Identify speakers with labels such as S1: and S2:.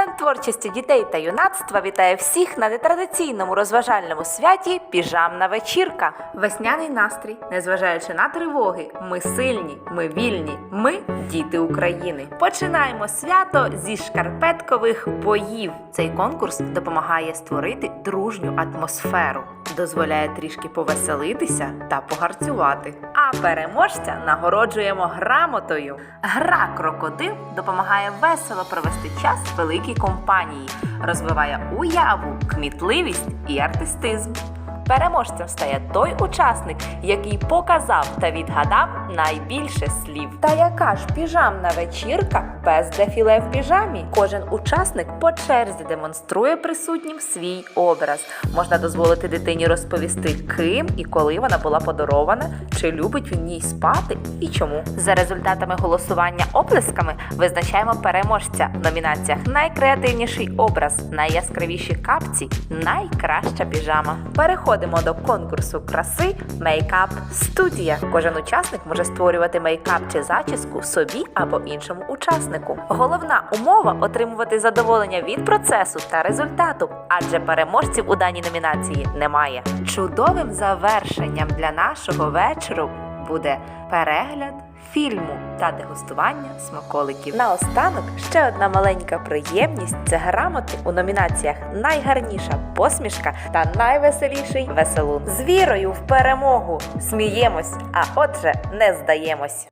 S1: Центр творчості дітей та юнацтва вітає всіх на нетрадиційному розважальному святі Піжамна вечірка. Весняний настрій, незважаючи на тривоги, ми сильні, ми вільні, ми діти України. Починаємо свято зі шкарпеткових боїв. Цей конкурс допомагає створити дружню атмосферу, дозволяє трішки повеселитися та погарцювати. А переможця нагороджуємо грамотою. Гра крокодил допомагає весело провести час великій компанії, розвиває уяву, кмітливість і артистизм. Переможцем стає той учасник, який показав та відгадав найбільше слів. Та яка ж піжамна вечірка без дефіле в піжамі? Кожен учасник по черзі демонструє присутнім свій образ. Можна дозволити дитині розповісти, ким і коли вона була подарована, чи любить в ній спати і чому. За результатами голосування оплесками визначаємо переможця в номінаціях Найкреативніший образ, найяскравіші капці, найкраща піжама. Переходимо до конкурсу краси Мейкап Студія. Кожен учасник може створювати мейкап чи зачіску собі або іншому учаснику. Головна умова отримувати задоволення від процесу та результату, адже переможців у даній номінації немає. Чудовим завершенням для нашого вечору буде перегляд фільму та дегустування смаколиків. Наостанок ще одна маленька приємність це грамоти у номінаціях Найгарніша посмішка та найвеселіший веселун. З вірою в перемогу сміємось, а отже, не здаємось.